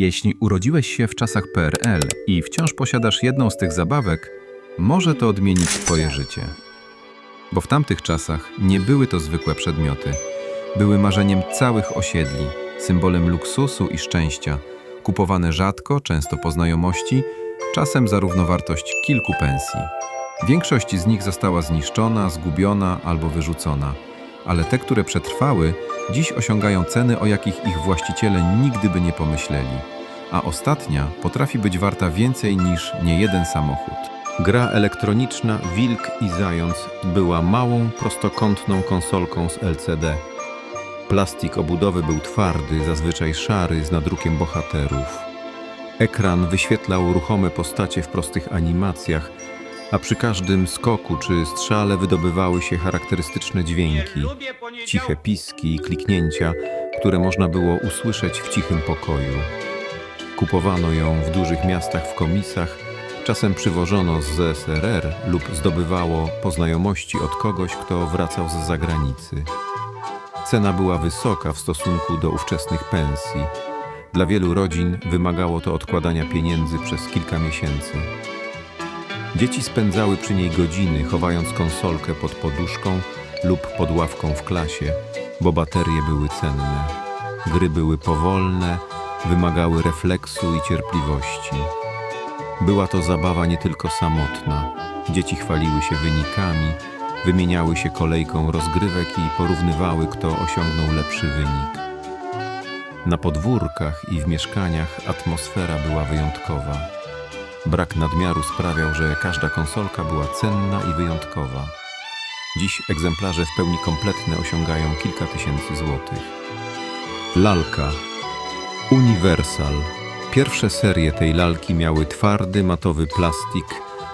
Jeśli urodziłeś się w czasach PRL i wciąż posiadasz jedną z tych zabawek, może to odmienić Twoje życie. Bo w tamtych czasach nie były to zwykłe przedmioty. Były marzeniem całych osiedli, symbolem luksusu i szczęścia, kupowane rzadko, często po znajomości, czasem za równowartość kilku pensji. Większość z nich została zniszczona, zgubiona albo wyrzucona, ale te, które przetrwały, dziś osiągają ceny, o jakich ich właściciele nigdy by nie pomyśleli, a ostatnia potrafi być warta więcej niż niejeden samochód. Gra elektroniczna Wilk i Zając była małą, prostokątną konsolką z LCD. Plastik obudowy był twardy, zazwyczaj szary, z nadrukiem bohaterów. Ekran wyświetlał ruchome postacie w prostych animacjach, a przy każdym skoku czy strzale wydobywały się charakterystyczne dźwięki, ciche piski i kliknięcia, które można było usłyszeć w cichym pokoju. Kupowano ją w dużych miastach w komisach, czasem przywożono z ZSRR lub zdobywało po znajomości od kogoś, kto wracał z zagranicy. Cena była wysoka w stosunku do ówczesnych pensji. Dla wielu rodzin wymagało to odkładania pieniędzy przez kilka miesięcy. Dzieci spędzały przy niej godziny, chowając konsolkę pod poduszką lub pod ławką w klasie, bo baterie były cenne. Gry były powolne, wymagały refleksu i cierpliwości. Była to zabawa nie tylko samotna. Dzieci chwaliły się wynikami, wymieniały się kolejką rozgrywek i porównywały, kto osiągnął lepszy wynik. Na podwórkach i w mieszkaniach atmosfera była wyjątkowa. Brak nadmiaru sprawiał, że każda konsolka była cenna i wyjątkowa. Dziś egzemplarze w pełni kompletne osiągają kilka tysięcy złotych. Lalka Universal. Pierwsze serie tej lalki miały twardy, matowy plastik,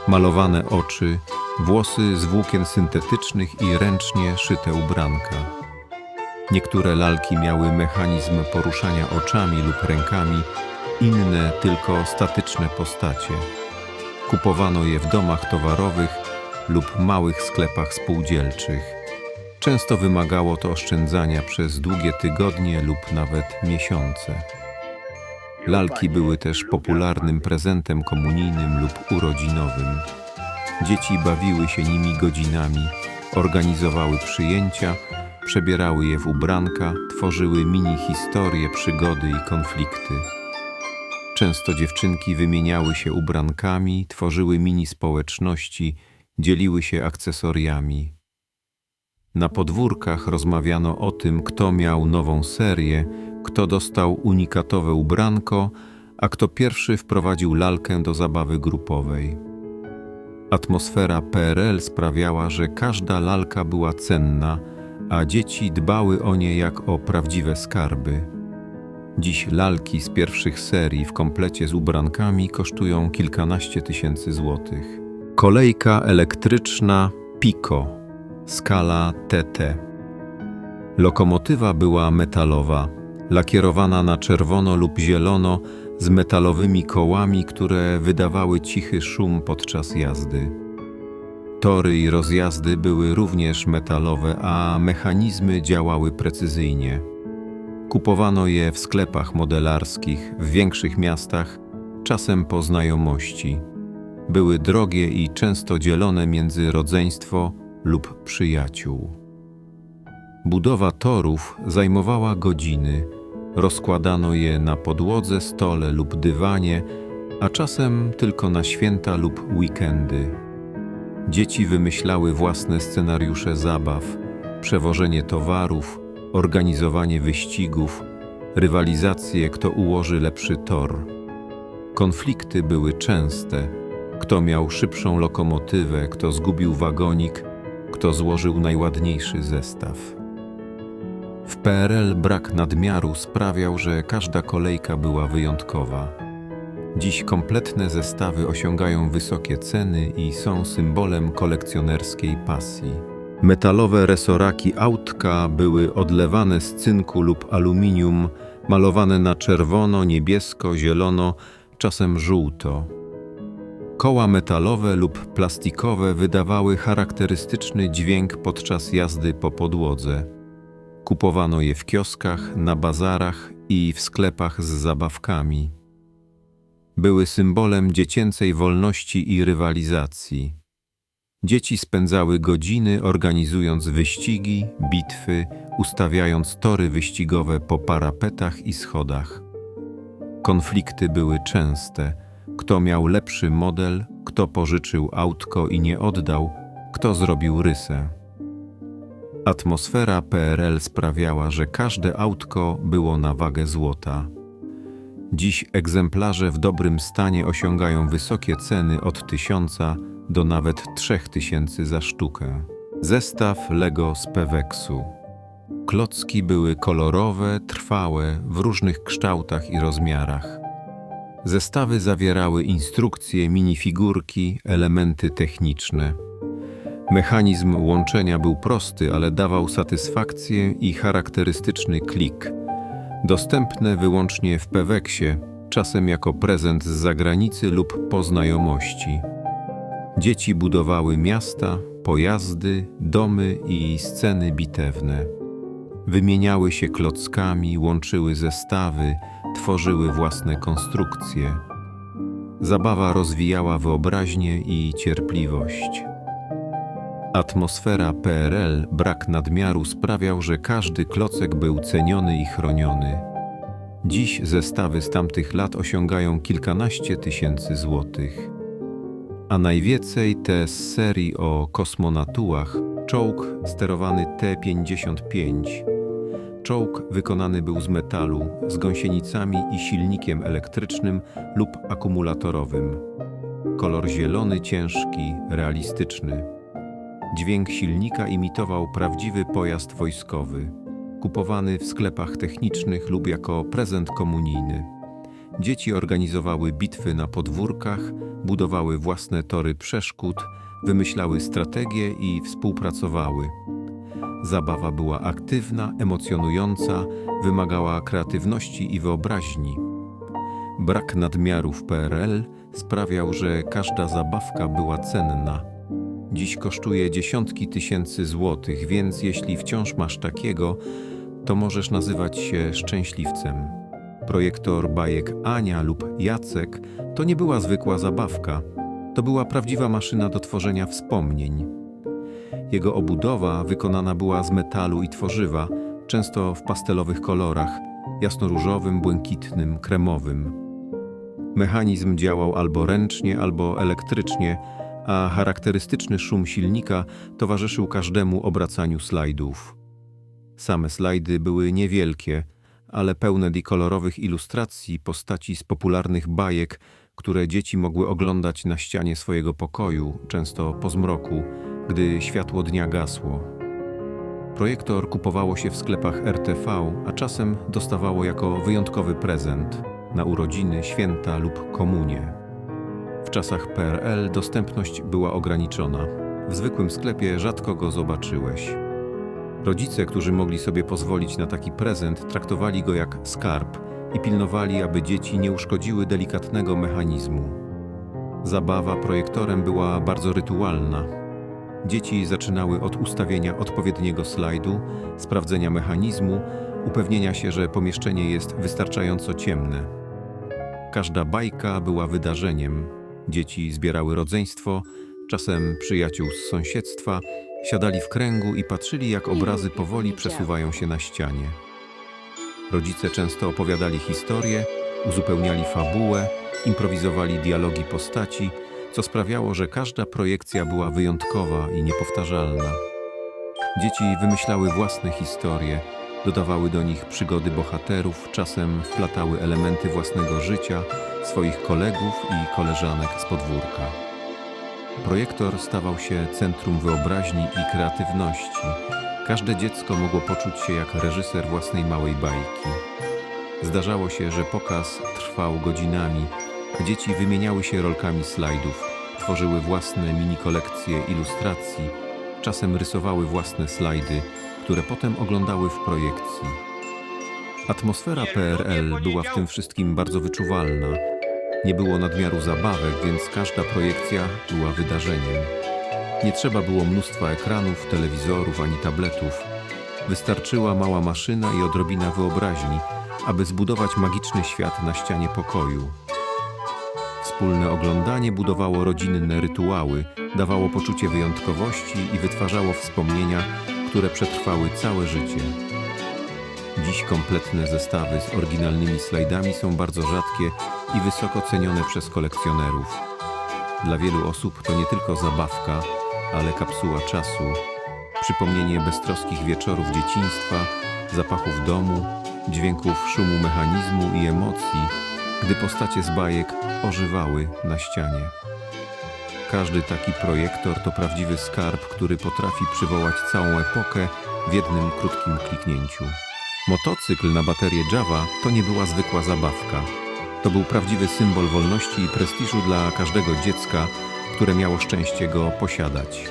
malowane oczy, włosy z włókien syntetycznych i ręcznie szyte ubranka. Niektóre lalki miały mechanizm poruszania oczami lub rękami, inne tylko statyczne postacie. Kupowano je w domach towarowych lub małych sklepach spółdzielczych. Często wymagało to oszczędzania przez długie tygodnie lub nawet miesiące. Lalki były też popularnym prezentem komunijnym lub urodzinowym. Dzieci bawiły się nimi godzinami, organizowały przyjęcia, przebierały je w ubranka, tworzyły mini historie, przygody i konflikty. Często dziewczynki wymieniały się ubrankami, tworzyły mini społeczności, dzieliły się akcesoriami. Na podwórkach rozmawiano o tym, kto miał nową serię, kto dostał unikatowe ubranko, a kto pierwszy wprowadził lalkę do zabawy grupowej. Atmosfera PRL sprawiała, że każda lalka była cenna, a dzieci dbały o nie jak o prawdziwe skarby. Dziś lalki z pierwszych serii w komplecie z ubrankami kosztują kilkanaście tysięcy złotych. Kolejka elektryczna Pico, skala TT. Lokomotywa była metalowa, lakierowana na czerwono lub zielono z metalowymi kołami, które wydawały cichy szum podczas jazdy. Tory i rozjazdy były również metalowe, a mechanizmy działały precyzyjnie. Kupowano je w sklepach modelarskich w większych miastach, czasem po znajomości. Były drogie i często dzielone między rodzeństwo lub przyjaciół. Budowa torów zajmowała godziny. Rozkładano je na podłodze, stole lub dywanie, a czasem tylko na święta lub weekendy. Dzieci wymyślały własne scenariusze zabaw, przewożenie towarów, organizowanie wyścigów, rywalizacje, kto ułoży lepszy tor. Konflikty były częste. Kto miał szybszą lokomotywę, kto zgubił wagonik, kto złożył najładniejszy zestaw. W PRL brak nadmiaru sprawiał, że każda kolejka była wyjątkowa. Dziś kompletne zestawy osiągają wysokie ceny i są symbolem kolekcjonerskiej pasji. Metalowe resoraki autka były odlewane z cynku lub aluminium, malowane na czerwono, niebiesko, zielono, czasem żółto. Koła metalowe lub plastikowe wydawały charakterystyczny dźwięk podczas jazdy po podłodze. Kupowano je w kioskach, na bazarach i w sklepach z zabawkami. Były symbolem dziecięcej wolności i rywalizacji. Dzieci spędzały godziny organizując wyścigi, bitwy, ustawiając tory wyścigowe po parapetach i schodach. Konflikty były częste. Kto miał lepszy model, kto pożyczył autko i nie oddał, kto zrobił rysę. Atmosfera PRL sprawiała, że każde autko było na wagę złota. Dziś egzemplarze w dobrym stanie osiągają wysokie ceny od tysiąca do nawet trzech tysięcy za sztukę. Zestaw Lego z Peweksu. Klocki były kolorowe, trwałe, w różnych kształtach i rozmiarach. Zestawy zawierały instrukcje, minifigurki, elementy techniczne. Mechanizm łączenia był prosty, ale dawał satysfakcję i charakterystyczny klik. Dostępne wyłącznie w Peweksie, czasem jako prezent z zagranicy lub po znajomości. Dzieci budowały miasta, pojazdy, domy i sceny bitewne. Wymieniały się klockami, łączyły zestawy, tworzyły własne konstrukcje. Zabawa rozwijała wyobraźnię i cierpliwość. Atmosfera PRL, brak nadmiaru sprawiał, że każdy klocek był ceniony i chroniony. Dziś zestawy z tamtych lat osiągają kilkanaście tysięcy złotych. A najwięcej te z serii o kosmonautułach, czołg sterowany T-55. Czołg wykonany był z metalu, z gąsienicami i silnikiem elektrycznym lub akumulatorowym. Kolor zielony ciężki, realistyczny. Dźwięk silnika imitował prawdziwy pojazd wojskowy, kupowany w sklepach technicznych lub jako prezent komunijny. Dzieci organizowały bitwy na podwórkach, budowały własne tory przeszkód, wymyślały strategie i współpracowały. Zabawa była aktywna, emocjonująca, wymagała kreatywności i wyobraźni. Brak nadmiaru w PRL sprawiał, że każda zabawka była cenna. Dziś kosztuje dziesiątki tysięcy złotych, więc jeśli wciąż masz takiego, to możesz nazywać się szczęśliwcem. Projektor bajek Ania lub Jacek to nie była zwykła zabawka, to była prawdziwa maszyna do tworzenia wspomnień. Jego obudowa wykonana była z metalu i tworzywa, często w pastelowych kolorach jasnoróżowym, błękitnym, kremowym. Mechanizm działał albo ręcznie, albo elektrycznie, a charakterystyczny szum silnika towarzyszył każdemu obracaniu slajdów. Same slajdy były niewielkie, ale pełne kolorowych ilustracji postaci z popularnych bajek, które dzieci mogły oglądać na ścianie swojego pokoju, często po zmroku, gdy światło dnia gasło. Projektor kupowało się w sklepach RTV, a czasem dostawało jako wyjątkowy prezent na urodziny, święta lub komunie. W czasach PRL dostępność była ograniczona. W zwykłym sklepie rzadko go zobaczyłeś. Rodzice, którzy mogli sobie pozwolić na taki prezent, traktowali go jak skarb i pilnowali, aby dzieci nie uszkodziły delikatnego mechanizmu. Zabawa projektorem była bardzo rytualna. Dzieci zaczynały od ustawienia odpowiedniego slajdu, sprawdzenia mechanizmu, upewnienia się, że pomieszczenie jest wystarczająco ciemne. Każda bajka była wydarzeniem. Dzieci zbierały rodzeństwo, czasem przyjaciół z sąsiedztwa, siadali w kręgu i patrzyli, jak obrazy powoli przesuwają się na ścianie. Rodzice często opowiadali historie, uzupełniali fabułę, improwizowali dialogi postaci, co sprawiało, że każda projekcja była wyjątkowa i niepowtarzalna. Dzieci wymyślały własne historie, dodawały do nich przygody bohaterów, czasem wplatały elementy własnego życia, swoich kolegów i koleżanek z podwórka. Projektor stawał się centrum wyobraźni i kreatywności. Każde dziecko mogło poczuć się jak reżyser własnej małej bajki. Zdarzało się, że pokaz trwał godzinami, dzieci wymieniały się rolkami slajdów, tworzyły własne mini kolekcje ilustracji, czasem rysowały własne slajdy, które potem oglądały w projekcji. Atmosfera PRL była w tym wszystkim bardzo wyczuwalna. Nie było nadmiaru zabawek, więc każda projekcja była wydarzeniem. Nie trzeba było mnóstwa ekranów, telewizorów ani tabletów. Wystarczyła mała maszyna i odrobina wyobraźni, aby zbudować magiczny świat na ścianie pokoju. Wspólne oglądanie budowało rodzinne rytuały, dawało poczucie wyjątkowości i wytwarzało wspomnienia, które przetrwały całe życie. Dziś kompletne zestawy z oryginalnymi slajdami są bardzo rzadkie i wysoko cenione przez kolekcjonerów. Dla wielu osób to nie tylko zabawka, ale kapsuła czasu, przypomnienie beztroskich wieczorów dzieciństwa, zapachów domu, dźwięków szumu mechanizmu i emocji, gdy postacie z bajek ożywały na ścianie. Każdy taki projektor to prawdziwy skarb, który potrafi przywołać całą epokę w jednym krótkim kliknięciu. Motocykl na baterię Java to nie była zwykła zabawka. To był prawdziwy symbol wolności i prestiżu dla każdego dziecka, które miało szczęście go posiadać.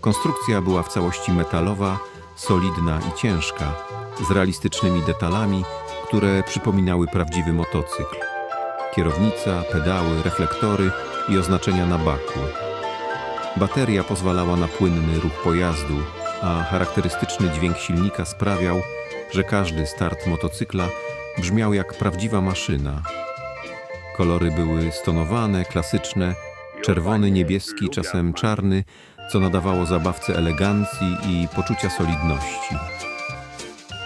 Konstrukcja była w całości metalowa, solidna i ciężka, z realistycznymi detalami, które przypominały prawdziwy motocykl. Kierownica, pedały, reflektory i oznaczenia na baku. Bateria pozwalała na płynny ruch pojazdu, a charakterystyczny dźwięk silnika sprawiał, że każdy start motocykla brzmiał jak prawdziwa maszyna. Kolory były stonowane, klasyczne, czerwony, niebieski, czasem czarny, co nadawało zabawce elegancji i poczucia solidności.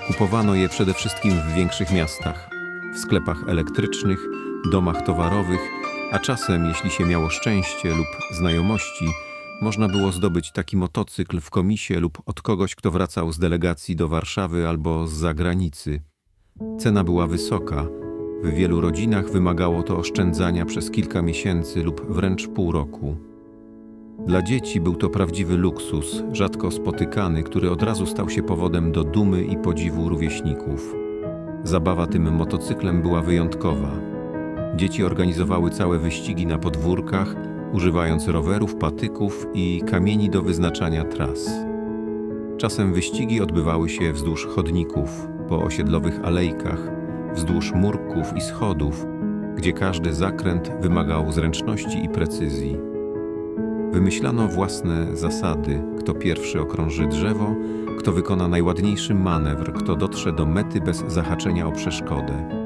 Kupowano je przede wszystkim w większych miastach, w sklepach elektrycznych, domach towarowych, a czasem, jeśli się miało szczęście lub znajomości, można było zdobyć taki motocykl w komisie lub od kogoś, kto wracał z delegacji do Warszawy albo z zagranicy. Cena była wysoka. W wielu rodzinach wymagało to oszczędzania przez kilka miesięcy lub wręcz pół roku. Dla dzieci był to prawdziwy luksus, rzadko spotykany, który od razu stał się powodem do dumy i podziwu rówieśników. Zabawa tym motocyklem była wyjątkowa. Dzieci organizowały całe wyścigi na podwórkach, używając rowerów, patyków i kamieni do wyznaczania tras. Czasem wyścigi odbywały się wzdłuż chodników, po osiedlowych alejkach, wzdłuż murków i schodów, gdzie każdy zakręt wymagał zręczności i precyzji. Wymyślano własne zasady, kto pierwszy okrąży drzewo, kto wykona najładniejszy manewr, kto dotrze do mety bez zahaczenia o przeszkodę.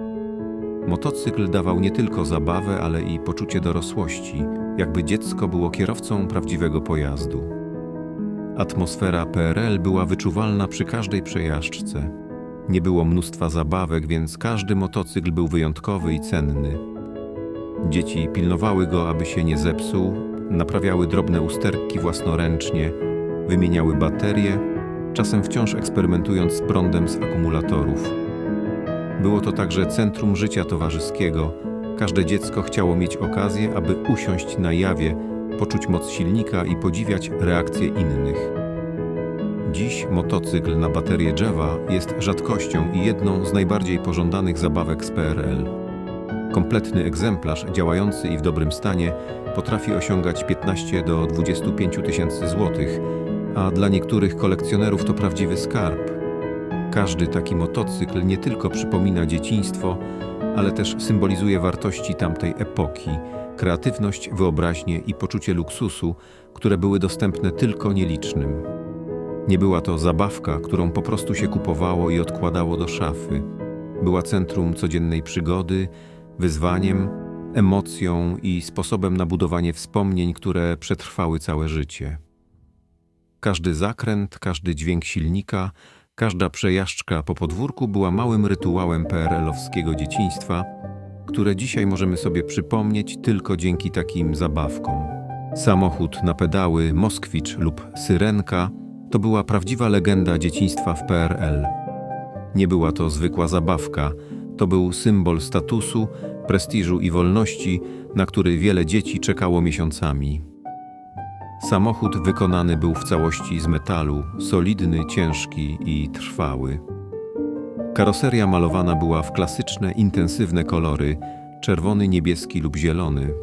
Motocykl dawał nie tylko zabawę, ale i poczucie dorosłości, jakby dziecko było kierowcą prawdziwego pojazdu. Atmosfera PRL była wyczuwalna przy każdej przejażdżce. Nie było mnóstwa zabawek, więc każdy motocykl był wyjątkowy i cenny. Dzieci pilnowały go, aby się nie zepsuł, naprawiały drobne usterki własnoręcznie, wymieniały baterie, czasem wciąż eksperymentując z prądem z akumulatorów. Było to także centrum życia towarzyskiego. Każde dziecko chciało mieć okazję, aby usiąść na jawie, poczuć moc silnika i podziwiać reakcje innych. Dziś motocykl na baterię Java jest rzadkością i jedną z najbardziej pożądanych zabawek z PRL. Kompletny egzemplarz, działający i w dobrym stanie, potrafi osiągać 15 do 25 tysięcy złotych, a dla niektórych kolekcjonerów to prawdziwy skarb. Każdy taki motocykl nie tylko przypomina dzieciństwo, ale też symbolizuje wartości tamtej epoki, kreatywność, wyobraźnię i poczucie luksusu, które były dostępne tylko nielicznym. Nie była to zabawka, którą po prostu się kupowało i odkładało do szafy. Była centrum codziennej przygody, wyzwaniem, emocją i sposobem na budowanie wspomnień, które przetrwały całe życie. Każdy zakręt, każdy dźwięk silnika, każda przejażdżka po podwórku była małym rytuałem PRL-owskiego dzieciństwa, które dzisiaj możemy sobie przypomnieć tylko dzięki takim zabawkom. Samochód na pedały, Moskwicz lub Syrenka to była prawdziwa legenda dzieciństwa w PRL. Nie była to zwykła zabawka, to był symbol statusu, prestiżu i wolności, na który wiele dzieci czekało miesiącami. Samochód wykonany był w całości z metalu, solidny, ciężki i trwały. Karoseria malowana była w klasyczne, intensywne kolory czerwony, niebieski lub zielony.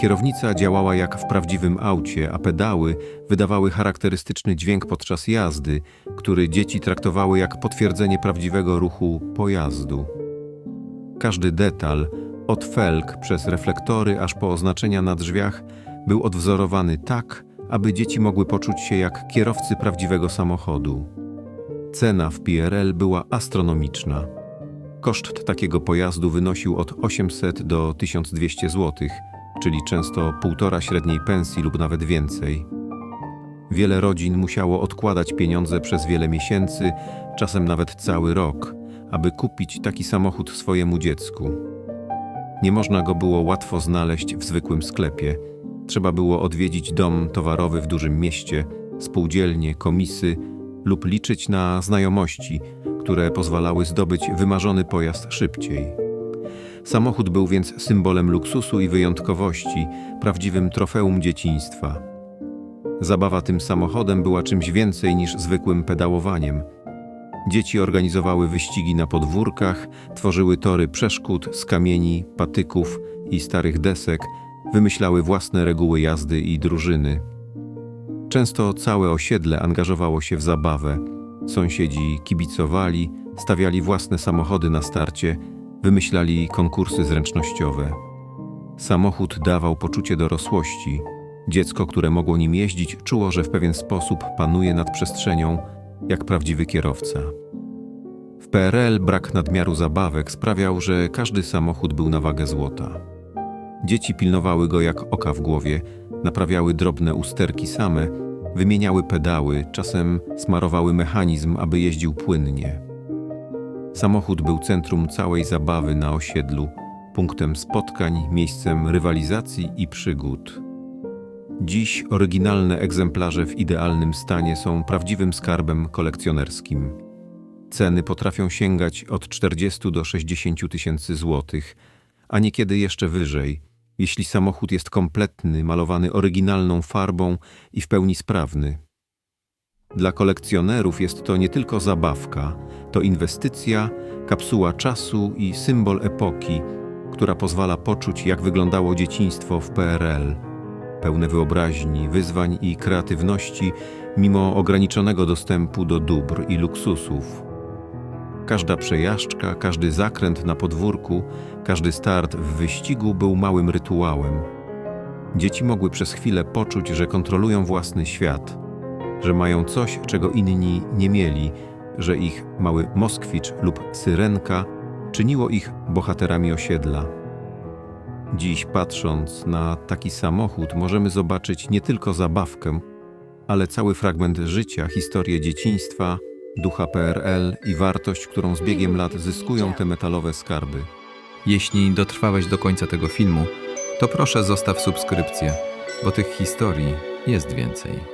Kierownica działała jak w prawdziwym aucie, a pedały wydawały charakterystyczny dźwięk podczas jazdy, który dzieci traktowały jak potwierdzenie prawdziwego ruchu pojazdu. Każdy detal, od felg przez reflektory aż po oznaczenia na drzwiach, był odwzorowany tak, aby dzieci mogły poczuć się jak kierowcy prawdziwego samochodu. Cena w PRL była astronomiczna. Koszt takiego pojazdu wynosił od 800 do 1200 zł, czyli często półtora średniej pensji lub nawet więcej. Wiele rodzin musiało odkładać pieniądze przez wiele miesięcy, czasem nawet cały rok, aby kupić taki samochód swojemu dziecku. Nie można go było łatwo znaleźć w zwykłym sklepie. Trzeba było odwiedzić dom towarowy w dużym mieście, spółdzielnie, komisy lub liczyć na znajomości, które pozwalały zdobyć wymarzony pojazd szybciej. Samochód był więc symbolem luksusu i wyjątkowości, prawdziwym trofeum dzieciństwa. Zabawa tym samochodem była czymś więcej niż zwykłym pedałowaniem. Dzieci organizowały wyścigi na podwórkach, tworzyły tory przeszkód z kamieni, patyków i starych desek, wymyślały własne reguły jazdy i drużyny. Często całe osiedle angażowało się w zabawę. Sąsiedzi kibicowali, stawiali własne samochody na starcie, wymyślali konkursy zręcznościowe. Samochód dawał poczucie dorosłości. Dziecko, które mogło nim jeździć, czuło, że w pewien sposób panuje nad przestrzenią, jak prawdziwy kierowca. W PRL brak nadmiaru zabawek sprawiał, że każdy samochód był na wagę złota. Dzieci pilnowały go jak oka w głowie, naprawiały drobne usterki same, wymieniały pedały, czasem smarowały mechanizm, aby jeździł płynnie. Samochód był centrum całej zabawy na osiedlu, punktem spotkań, miejscem rywalizacji i przygód. Dziś oryginalne egzemplarze w idealnym stanie są prawdziwym skarbem kolekcjonerskim. Ceny potrafią sięgać od 40 do 60 tysięcy złotych, a niekiedy jeszcze wyżej, jeśli samochód jest kompletny, malowany oryginalną farbą i w pełni sprawny. Dla kolekcjonerów jest to nie tylko zabawka, to inwestycja, kapsuła czasu i symbol epoki, która pozwala poczuć, jak wyglądało dzieciństwo w PRL. Pełne wyobraźni, wyzwań i kreatywności, mimo ograniczonego dostępu do dóbr i luksusów. Każda przejażdżka, każdy zakręt na podwórku, każdy start w wyścigu był małym rytuałem. Dzieci mogły przez chwilę poczuć, że kontrolują własny świat, że mają coś, czego inni nie mieli, że ich mały Moskwicz lub Syrenka czyniło ich bohaterami osiedla. Dziś, patrząc na taki samochód, możemy zobaczyć nie tylko zabawkę, ale cały fragment życia, historię dzieciństwa, ducha PRL i wartość, którą z biegiem lat zyskują te metalowe skarby. Jeśli dotrwałeś do końca tego filmu, to proszę zostaw subskrypcję, bo tych historii jest więcej.